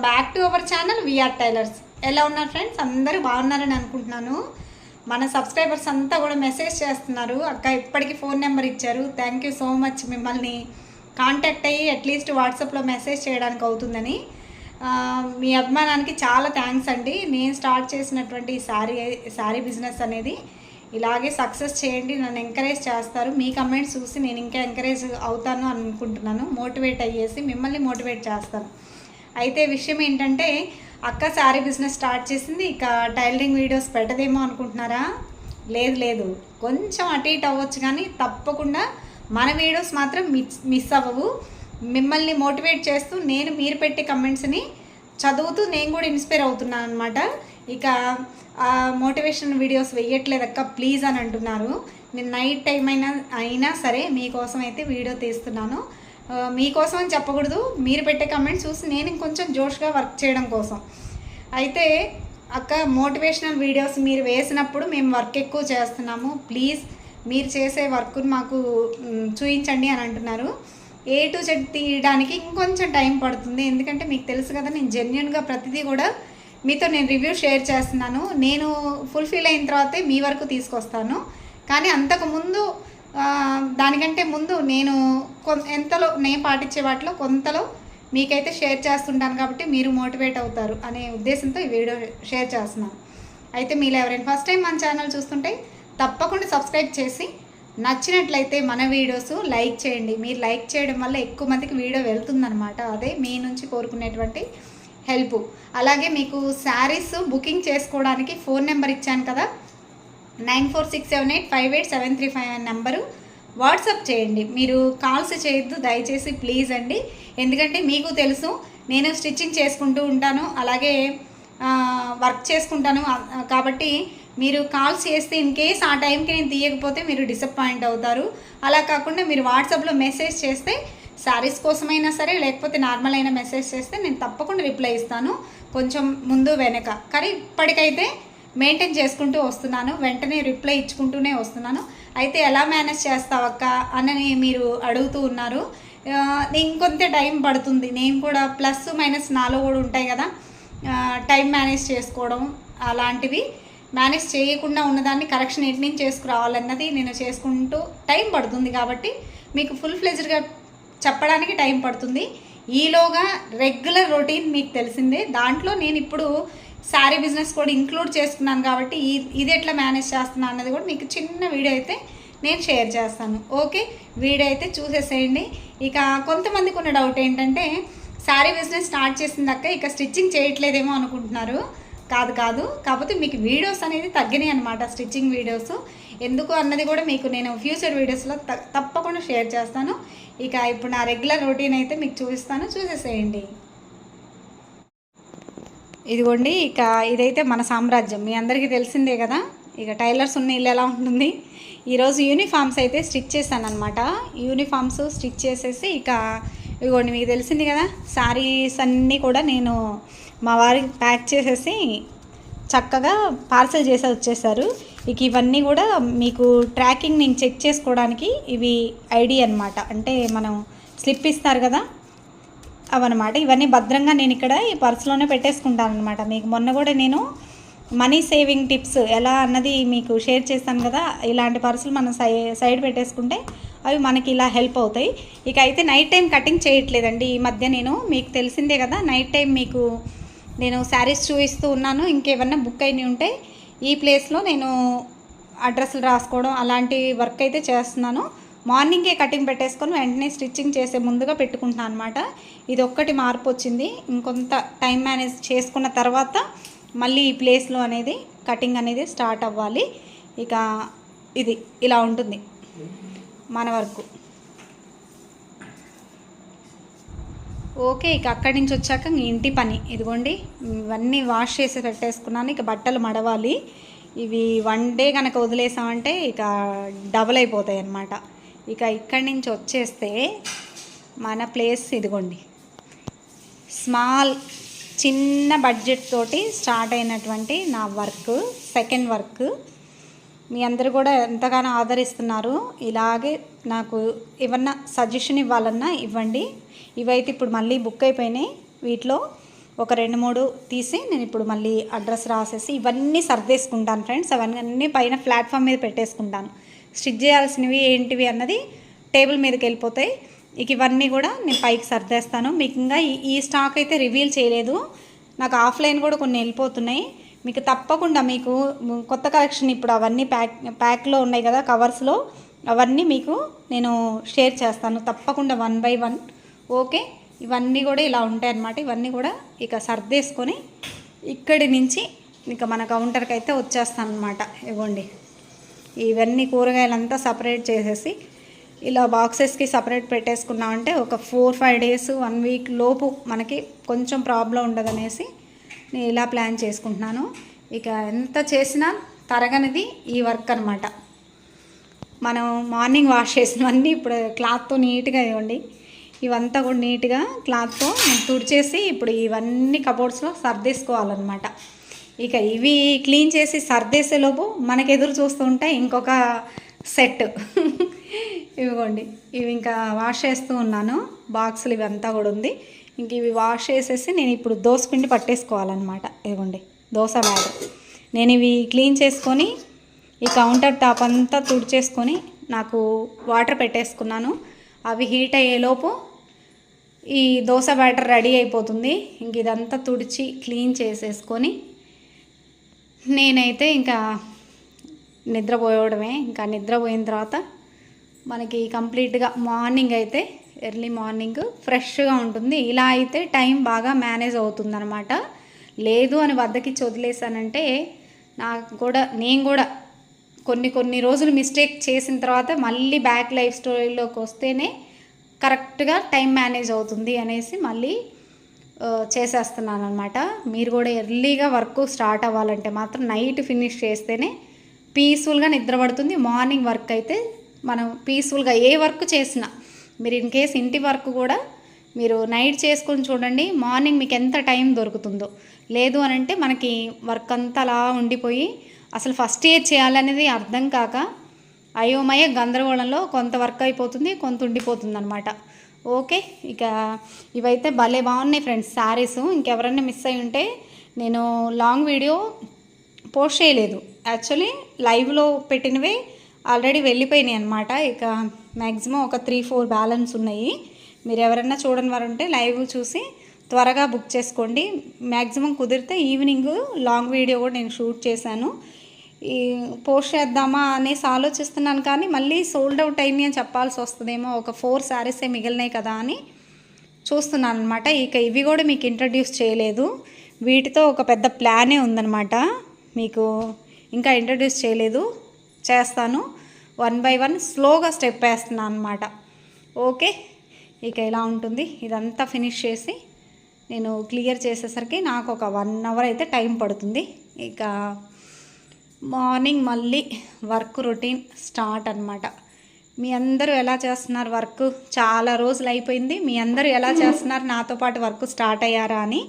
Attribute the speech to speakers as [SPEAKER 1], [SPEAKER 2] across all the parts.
[SPEAKER 1] Welcome back to our channel VR tailors ఎలా ఉన్నారు friends అందరూ బాగున్నారని అనుకుంటున్నాను. మన సబ్స్క్రైబర్స్ అంతా కూడా మెసేజ్ చేస్తున్నారు. అక్క ఇప్పటికీ ఫోన్ నెంబర్ ఇచ్చారు. థ్యాంక్ యూ సో మచ్ మిమ్మల్ని కాంటాక్ట్ అయ్యి అట్లీస్ట్ వాట్సాప్లో మెసేజ్ చేయడానికి అవుతుందని. మీ అభిమానానికి చాలా థ్యాంక్స్ అండి. నేను స్టార్ట్ చేసినటువంటి శారీ శారీ బిజినెస్ అనేది ఇలాగే సక్సెస్ చేయండి. నన్ను ఎంకరేజ్ చేస్తారు. మీ కమెంట్స్ చూసి నేను ఇంకా ఎంకరేజ్ అవుతాను అనుకుంటున్నాను. మోటివేట్ అయ్యేసి మిమ్మల్ని మోటివేట్ చేస్తాను. అయితే విషయం ఏంటంటే అక్క శారీ బిజినెస్ స్టార్ట్ చేసింది ఇక టైలరింగ్ వీడియోస్ పెట్టదేమో అనుకుంటున్నారా? లేదు లేదు. కొంచెం అటు ఇటు అవ్వచ్చు కానీ తప్పకుండా మన వీడియోస్ మాత్రం మిస్ మిస్ అవ్వవు. మిమ్మల్ని మోటివేట్ చేస్తూ నేను మీరు పెట్టే కమెంట్స్ని చదువుతూ నేను కూడా ఇన్స్పైర్ అవుతున్నాను అనమాట ఇక మోటివేషన్ వీడియోస్ వెయ్యట్లేదు అక్క ప్లీజ్ అని అంటున్నారు. నేను నైట్ టైం అయినా అయినా సరే మీకోసం అయితే వీడియో తీస్తున్నాను. మీకోసం అని చెప్పకూడదు. మీరు పెట్టే కమెంట్స్ చూసి నేను ఇంకొంచెం జోష్గా వర్క్ చేయడం కోసం. అయితే అక్క మోటివేషనల్ వీడియోస్ మీరు వేసినప్పుడు మేము వర్క్ ఎక్కువ చేస్తున్నాము. ప్లీజ్ మీరు చేసే వర్క్ను మాకు చూపించండి అని అంటున్నారు. ఏ టు జెడ్ తీయడానికి ఇంకొంచెం టైం పడుతుంది. ఎందుకంటే మీకు తెలుసు కదా నేను జెన్యున్గా ప్రతిదీ కూడా మీతో నేను రివ్యూ షేర్ చేస్తున్నాను. నేను ఫుల్ఫిల్ అయిన తర్వాతే మీ వరకు తీసుకొస్తాను. కానీ అంతకుముందు దానికంటే ముందు నేను ఎంతలో నేను పాటించే వాటిలో కొంతలో మీకైతే షేర్ చేస్తుంటాను కాబట్టి మీరు మోటివేట్ అవుతారు అనే ఉద్దేశంతో ఈ వీడియో షేర్ చేస్తున్నాను. అయితే మీరు ఎవరైనా ఫస్ట్ టైం మన ఛానల్ చూస్తుంటే తప్పకుండా సబ్స్క్రైబ్ చేసి నచ్చినట్లయితే మన వీడియోస్ లైక్ చేయండి. మీరు లైక్ చేయడం వల్ల ఎక్కువ మందికి వీడియో వెళ్తుందనమాట అదే మీ నుంచి కోరుకునేటువంటి హెల్ప్. అలాగే మీకు శారీస్ బుకింగ్ చేసుకోవడానికి ఫోన్ నెంబర్ ఇచ్చాను కదా nine four six seven eight five eight seven three five అనే నెంబరు వాట్సాప్ చేయండి. మీరు కాల్స్ చేయొద్దు దయచేసి ప్లీజ్ అండి. ఎందుకంటే మీకు తెలుసు నేను స్టిచ్చింగ్ చేసుకుంటూ ఉంటాను అలాగే వర్క్ చేసుకుంటాను. కాబట్టి మీరు కాల్స్ చేస్తే ఇన్ కేస్ ఆ టైంకి నేను తీయకపోతే మీరు డిసప్పాయింట్ అవుతారు. అలా కాకుండా మీరు వాట్సాప్లో మెసేజ్ చేస్తే శారీస్ కోసమైనా సరే లేకపోతే నార్మల్ అయిన మెసేజ్ చేస్తే నేను తప్పకుండా రిప్లై ఇస్తాను. కొంచెం ముందు వెనక. కానీ ఇప్పటికైతే మెయింటైన్ చేసుకుంటూ వస్తున్నాను. వెంటనే రిప్లై ఇచ్చుకుంటూనే వస్తున్నాను. అయితే ఎలా మేనేజ్ చేస్తావక్క అని మీరు అడుగుతూ ఉన్నారు. ఇంకొంత టైం పడుతుంది. నేను కూడా ప్లస్ మైనస్ నాలో కూడా ఉంటాయి కదా. టైం మేనేజ్ చేసుకోవడం అలాంటివి. మేనేజ్ చేయకుండా ఉన్నదాన్ని కరెక్షన్ ఎటు నుంచి చేసుకురావాలన్నది నేను చేసుకుంటూ టైం పడుతుంది కాబట్టి మీకు ఫుల్ ఫ్లెజ్డ్గా చెప్పడానికి టైం పడుతుంది. ఈలోగా రెగ్యులర్ రొటీన్ మీకు తెలిసిందే. దాంట్లో నేను ఇప్పుడు శారీ బిజినెస్ కూడా ఇంక్లూడ్ చేసుకున్నాను కాబట్టి ఇది ఎట్లా మేనేజ్ చేస్తున్నాను అన్నది కూడా మీకు చిన్న వీడియో అయితే నేను షేర్ చేస్తాను. ఓకే? వీడియో అయితే చూసేసేయండి. ఇక కొంతమందికి ఉన్న డౌట్ ఏంటంటే శారీ బిజినెస్ స్టార్ట్ చేసిందాక ఇక స్టిచ్చింగ్ చేయట్లేదేమో అనుకుంటున్నారు. కాదు కాదు. కాకపోతే మీకు వీడియోస్ అనేది తగ్గినాయి అనమాట స్టిచ్చింగ్ వీడియోస్. ఎందుకు అన్నది కూడా మీకు నేను ఫ్యూచర్ వీడియోస్లో త- తప్పకుండా షేర్ చేస్తాను. ఇక ఇప్పుడు నా రెగ్యులర్ రొటీన్ అయితే మీకు చూపిస్తాను. చూసేసేయండి. ఇదిగోండి ఇక ఇదైతే మన సామ్రాజ్యం. మీ అందరికీ తెలిసిందే కదా ఇక టైలర్స్ ఉన్న ఇల్లు ఎలా ఉంటుంది? ఈరోజు యూనిఫామ్స్ అయితే స్టిచ్ చేశాను అనమాట యూనిఫామ్స్ స్టిచ్ చేసేసి ఇక ఇదిగోండి మీకు తెలిసింది కదా శారీస్ అన్నీ కూడా నేను మా వారికి ప్యాక్ చేసేసి చక్కగా పార్సల్ చేసి వచ్చేసారు. ఇక ఇవన్నీ కూడా మీకు ట్రాకింగ్ నేను చెక్ చేసుకోవడానికి ఇవి ఐడి అన్నమాట. అంటే మనం స్లిప్ ఇస్తారు కదా అవన్నమాట. ఇవన్నీ భద్రంగా నేను ఇక్కడ ఈ పర్సులోనే పెట్టేసుకుంటాను అనమాట మీకు మొన్న కూడా నేను మనీ సేవింగ్ టిప్స్ ఎలా అన్నది మీకు షేర్ చేస్తాను కదా ఇలాంటి పర్సులు మనం సై సైడ్ పెట్టేసుకుంటే అవి మనకి ఇలా హెల్ప్ అవుతాయి. ఇక అయితే నైట్ టైం కటింగ్ చేయట్లేదండి. ఈ మధ్య నేను మీకు తెలిసిందే కదా నైట్ టైం మీకు నేను శారీస్ చూపిస్తూ ఉన్నాను. ఇంకేమన్నా బుక్ అయినవి ఉంటే ఈ ప్లేస్లో నేను అడ్రస్లు రాసుకోవడం అలాంటి వర్క్ అయితే చేస్తున్నాను. మార్నింగే కటింగ్ పెట్టేసుకొని వెంటనే స్టిచ్చింగ్ చేసే ముందుగా పెట్టుకుంటున్నాను అనమాట ఇది ఒక్కటి మార్పు వచ్చింది. ఇంకొంత టైం మేనేజ్ చేసుకున్న తర్వాత మళ్ళీ ఈ ప్లేస్లో అనేది కటింగ్ అనేది స్టార్ట్ అవ్వాలి. ఇక ఇది ఇలా ఉంటుంది మన వరకు. ఓకే ఇక అక్కడి నుంచి వచ్చాక ఇంటి పని. ఇదిగోండి ఇవన్నీ వాష్ చేసి పెట్టేసుకున్నాను. ఇక బట్టలు మడవాలి. ఇవి వన్ డే కనుక వదిలేసామంటే ఇక డబుల్ అయిపోతాయి అన్నమాట. ఇక ఇక్కడి నుంచి వచ్చేస్తే మన ప్లేస్ ఇదిగోండి. స్మాల్ చిన్న బడ్జెట్ తోటి స్టార్ట్ అయినటువంటి నా వర్క్ సెకండ్ వర్క్ మీ అందరు కూడా ఎంతగానో ఆదరిస్తున్నారు. ఇలాగే నాకు ఏమన్నా సజెషన్ ఇవ్వాలన్నా ఇవ్వండి. ఇవైతే ఇప్పుడు మళ్ళీ బుక్ అయిపోయినాయి. వీటిలో ఒక రెండు మూడు తీసి నేను ఇప్పుడు మళ్ళీ అడ్రస్ రాసేసి ఇవన్నీ సర్దేసుకుంటాను ఫ్రెండ్స్ అవన్నీ అన్నీ పైన ప్లాట్ఫామ్ మీద పెట్టేసుకుంటాను. స్టిచ్ చేయాల్సినవి ఏంటివి అన్నది టేబుల్ మీదకి వెళ్ళిపోతాయి. ఇక ఇవన్నీ కూడా నేను పైకి సర్దేస్తాను. మీకు ఇంకా ఈ- స్టాక్ అయితే రివీల్ చేయలేదు. నాకు ఆఫ్లైన్ కూడా కొన్ని వెళ్ళిపోతున్నాయి. మీకు తప్పకుండా మీకు కొత్త కలెక్షన్ ఇప్పుడు అవన్నీ ప్యాక్ ప్యాక్లో ఉన్నాయి కదా కవర్స్లో. అవన్నీ మీకు నేను షేర్ చేస్తాను. తప్పకుండా వన్ బై వన్. ఓకే? ఇవన్నీ కూడా ఇలా ఉంటాయి అన్నమాట. ఇవన్నీ కూడా ఇక సర్దేసుకొని ఇక్కడి నుంచి ఇక మన కౌంటర్కి అయితే వచ్చేస్తాను అనమాట ఇవ్వండి. ఇవన్నీ కూరగాయలంతా సపరేట్ చేసేసి ఇలా బాక్సెస్కి సపరేట్ పెట్టేసుకున్నామంటే ఒక four five days one week లోపు మనకి కొంచెం ప్రాబ్లం ఉండదనేసి నేను ఇలా ప్లాన్ చేసుకుంటున్నాను. ఇక ఎంత చేసినా తరగనిది ఈ వర్క్ అనమాట మనం మార్నింగ్ వాష్ చేసినవన్నీ ఇప్పుడు క్లాత్తో నీట్గా ఇవ్వండి. ఇవంతా కూడా నీట్గా క్లాత్తో తుడిచేసి ఇప్పుడు ఇవన్నీ కబోర్డ్స్లో సర్దేసుకోవాలన్నమాట. ఇక ఇవి క్లీన్ చేసి సర్దేసేలోపు మనకు ఎదురు చూస్తూ ఉంటాయి ఇంకొక సెట్. ఇవిగోండి. ఇవి ఇంకా వాష్ చేస్తూ ఉన్నాను. బాక్సులు ఇవంతా కూడా ఉంది. ఇంక ఇవి వాష్ చేసేసి నేను ఇప్పుడు దోశ పిండి పట్టేసుకోవాలన్నమాట. ఇవ్వండి దోశ బ్యాటర్ నేను ఇవి క్లీన్ చేసుకొని ఈ కౌంటర్ టాప్ అంతా తుడిచేసుకొని నాకు వాటర్ పెట్టేసుకున్నాను. అవి హీట్ అయ్యేలోపు ఈ దోశ బ్యాటర్ రెడీ అయిపోతుంది. ఇంక ఇదంతా తుడిచి క్లీన్ చేసేసుకొని నేనైతే ఇంకా నిద్రపోయడమే ఇంకా నిద్రపోయిన తర్వాత మనకి కంప్లీట్గా మార్నింగ్ అయితే ఎర్లీ మార్నింగ్ ఫ్రెష్గా ఉంటుంది. ఇలా అయితే టైం బాగా మేనేజ్ అవుతుందనమాట లేదు అని వద్దకిచ్చి వదిలేసానంటే నాకు కూడా నేను కూడా కొన్ని కొన్ని రోజులు మిస్టేక్ చేసిన తర్వాత మళ్ళీ బ్యాక్ లైఫ్ స్టోరీలోకి వస్తేనే కరెక్ట్గా టైం మేనేజ్ అవుతుంది అనేసి మళ్ళీ చేసేస్తున్నాను అనమాట మీరు కూడా ఎర్లీగా వర్క్ స్టార్ట్ అవ్వాలంటే మాత్రం నైట్ ఫినిష్ చేస్తేనే పీస్ఫుల్గా నిద్రపడుతుంది. మార్నింగ్ వర్క్ అయితే మనం పీస్ఫుల్గా ఏ వర్క్ చేసినా మీరు ఇన్ కేస్ ఇంటి వర్క్ కూడా మీరు నైట్ చేసుకొని చూడండి మార్నింగ్ మీకు ఎంత టైం దొరుకుతుందో. లేదు అని అంటే మనకి వర్క్ అంతా అలా ఉండిపోయి అసలు ఫస్ట్ ఇయర్ చేయాలనేది అర్థం కాక అయోమయ గందరగోళంలో కొంత వర్క్ అయిపోతుంది కొంత ఉండిపోతుంది అనమాట ఓకే ఇక ఇవైతే భలే బాగున్నాయి ఫ్రెండ్స్ శారీస్. ఇంకెవరైనా మిస్ అయి ఉంటే నేను లాంగ్ వీడియో పోస్ట్ చేయలేదు. యాక్చువల్లీ లైవ్లో పెట్టినవే ఆల్రెడీ వెళ్ళిపోయినాయి అనమాట ఇక మ్యాక్సిమం ఒక త్రీ ఫోర్ బ్యాలెన్స్ ఉన్నాయి. మీరు ఎవరైనా చూడని వారు ఉంటే లైవ్ చూసి త్వరగా బుక్ చేసుకోండి. మ్యాక్సిమం కుదిరితే ఈవినింగ్ లాంగ్ వీడియో కూడా నేను షూట్ చేశాను. ఈ పోస్ట్ చేద్దామా అనేసి ఆలోచిస్తున్నాను కానీ మళ్ళీ సోల్డ్ అవుట్ అయింది అని చెప్పాల్సి వస్తుందేమో. ఒక ఫోర్ శారీసే మిగిలినాయి కదా అని చూస్తున్నాను అనమాట ఇక ఇవి కూడా మీకు ఇంట్రడ్యూస్ చేయలేదు. వీటితో ఒక పెద్ద ప్లానే ఉందన్నమాట. మీకు ఇంకా ఇంట్రడ్యూస్ చేయలేదు. చేస్తాను. వన్ బై వన్ స్లోగా స్టెప్ వేస్తున్నాను అనమాట ఓకే? ఇక ఇలా ఉంటుంది. ఇదంతా ఫినిష్ చేసి నేను క్లియర్ చేసేసరికి నాకు ఒక వన్ అవర్ అయితే టైం పడుతుంది. ఇక మార్నింగ్ మళ్ళీ వర్క్ రొటీన్ స్టార్ట్ అనమాట మీ అందరూ ఎలా చేస్తున్నారు వర్క్? చాలా రోజులు అయిపోయింది. మీ అందరూ ఎలా చేస్తున్నారు? నాతో పాటు వర్క్ స్టార్ట్ అయ్యారా అని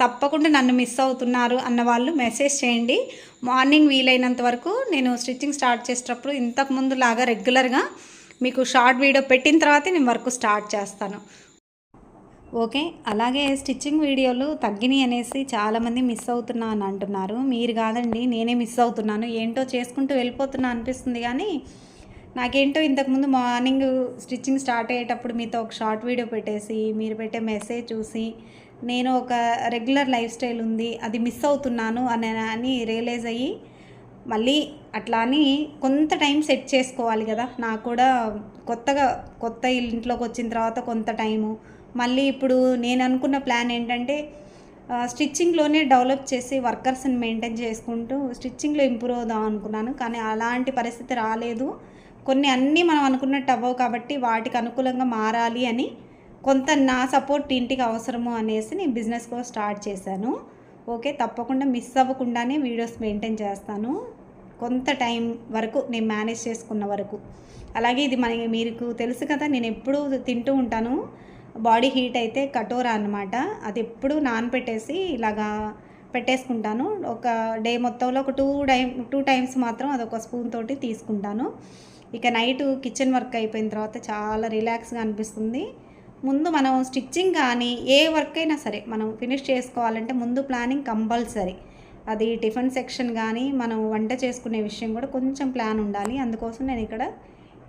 [SPEAKER 1] తప్పకుండా నన్ను మిస్ అవుతున్నారు అన్న వాళ్ళు మెసేజ్ చేయండి. మార్నింగ్ వీలైనంత వరకు నేను స్టిచ్చింగ్ స్టార్ట్ చేసేటప్పుడు ఇంతకుముందు లాగా రెగ్యులర్గా మీకు షార్ట్ వీడియో పెట్టిన తర్వాతే నేను వర్క్ స్టార్ట్ చేస్తాను. ఓకే. అలాగే స్టిచ్చింగ్ వీడియోలు తగ్గినాయి అనేసి చాలామంది మిస్ అవుతున్నా అని అంటున్నారు. మీరు కాదండి నేనే మిస్ అవుతున్నాను. ఏంటో చేసుకుంటూ వెళ్ళిపోతున్నా అనిపిస్తుంది కానీ నాకేంటో ఇంతకుముందు మార్నింగ్ స్టిచ్చింగ్ స్టార్ట్ అయ్యేటప్పుడు మీతో ఒక షార్ట్ వీడియో పెట్టేసి మీరు పెట్టే మెసేజ్ చూసి నేను ఒక రెగ్యులర్ లైఫ్ స్టైల్ ఉంది అది మిస్ అవుతున్నాను అని అని రియలైజ్ అయ్యి మళ్ళీ అట్లా అని కొంత టైం సెట్ చేసుకోవాలి కదా. నాకు కూడా కొత్తగా కొత్త ఇంట్లోకి వచ్చిన తర్వాత కొంత టైము మళ్ళీ ఇప్పుడు నేను అనుకున్న ప్లాన్ ఏంటంటే స్టిచ్చింగ్లోనే డెవలప్ చేసి వర్కర్స్ని మెయింటైన్ చేసుకుంటూ స్టిచ్చింగ్లో ఇంప్రూవ్ అవుదాం అనుకున్నాను. కానీ అలాంటి పరిస్థితి రాలేదు. కొన్ని అన్నీ మనం అనుకున్నట్టు అవ్వవు కాబట్టి వాటికి అనుకూలంగా మారాలి అని కొంత నా సపోర్ట్ ఇంటికి అవసరము అనేసి నేను బిజినెస్ కూడా స్టార్ట్ చేశాను. ఓకే తప్పకుండా మిస్ అవ్వకుండానే వీడియోస్ మెయింటైన్ చేస్తాను. కొంత టైం వరకు నేను మేనేజ్ చేసుకున్న వరకు. అలాగే ఇది మన మీకు తెలుసు కదా నేను ఎప్పుడూ తింటూ ఉంటాను. బాడీ హీట్ అయితే కటోరా అనమాట అది ఎప్పుడు నానపెట్టేసి ఇలాగా పెట్టేసుకుంటాను. ఒక డే మొత్తంలో ఒక టూ టైం టూ టైమ్స్ మాత్రం అదొక స్పూన్ తోటి తీసుకుంటాను. ఇక నైట్ కిచెన్ వర్క్ అయిపోయిన తర్వాత చాలా రిలాక్స్గా అనిపిస్తుంది. ముందు మనం స్టిచ్చింగ్ కానీ ఏ వర్క్ అయినా సరే మనం ఫినిష్ చేసుకోవాలంటే ముందు ప్లానింగ్ కంపల్సరీ. అది టిఫిన్ సెక్షన్ కానీ మనం వంట చేసుకునే విషయం కూడా కొంచెం ప్లాన్ ఉండాలి. అందుకోసం నేను ఇక్కడ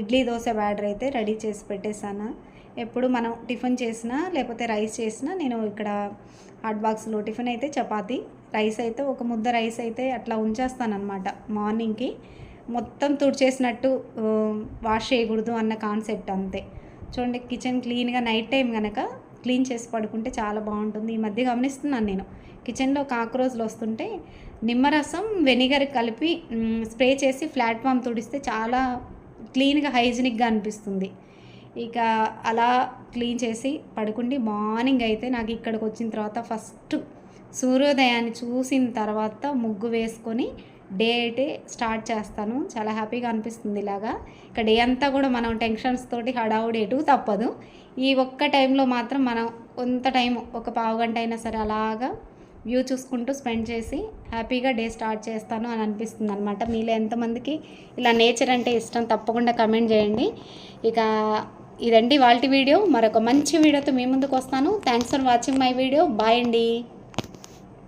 [SPEAKER 1] ఇడ్లీ దోశ బ్యాటర్ అయితే రెడీ చేసి పెట్టేశాను. ఎప్పుడు మనం టిఫిన్ చేసినా లేకపోతే రైస్ చేసినా నేను ఇక్కడ హాట్ బాక్స్లో టిఫిన్ అయితే చపాతి రైస్ అయితే ఒక ముద్ద రైస్ అయితే అట్లా ఉంచేస్తానమాట మార్నింగ్కి. మొత్తం తుడిచేసినట్టు వాష్ చేయకూడదు అన్న కాన్సెప్ట్ అంతే. చూడండి కిచెన్ క్లీన్గా నైట్ టైం కనుక క్లీన్ చేసి పడుకుంటే చాలా బాగుంటుంది. ఈ మధ్య గమనిస్తున్నాను నేను. కిచెన్లో కాక్రోచ్లు వస్తుంటే నిమ్మరసం వెనిగర్ కలిపి స్ప్రే చేసి ప్లాట్ఫామ్ తుడిస్తే చాలా క్లీన్గా హైజీనిక్గా అనిపిస్తుంది. ఇక అలా క్లీన్ చేసి పడుకుండి మార్నింగ్ అయితే నాకు ఇక్కడికి వచ్చిన తర్వాత ఫస్ట్ సూర్యోదయాన్ని చూసిన తర్వాత ముగ్గు వేసుకొని డే అయితే స్టార్ట్ చేస్తాను. చాలా హ్యాపీగా అనిపిస్తుంది ఇలాగా. ఇక డే అంతా కూడా మనం టెన్షన్స్ తోటి హడావుడి ఎటు తప్పదు. ఈ ఒక్క టైంలో మాత్రం మనం కొంత టైం ఒక పావు గంట అయినా సరే అలాగా వ్యూ చూసుకుంటూ స్పెండ్ చేసి హ్యాపీగా డే స్టార్ట్ చేస్తాను అని అనిపిస్తుంది అనమాట మీలో ఎంతమందికి ఇలా నేచర్ అంటే ఇష్టం తప్పకుండా కమెంట్ చేయండి. ఇక ఇదండి వాళ్ళ వీడియో. మరొక మంచి వీడియోతో మీ ముందుకు వస్తాను. Thanks for watching my video bye అండి.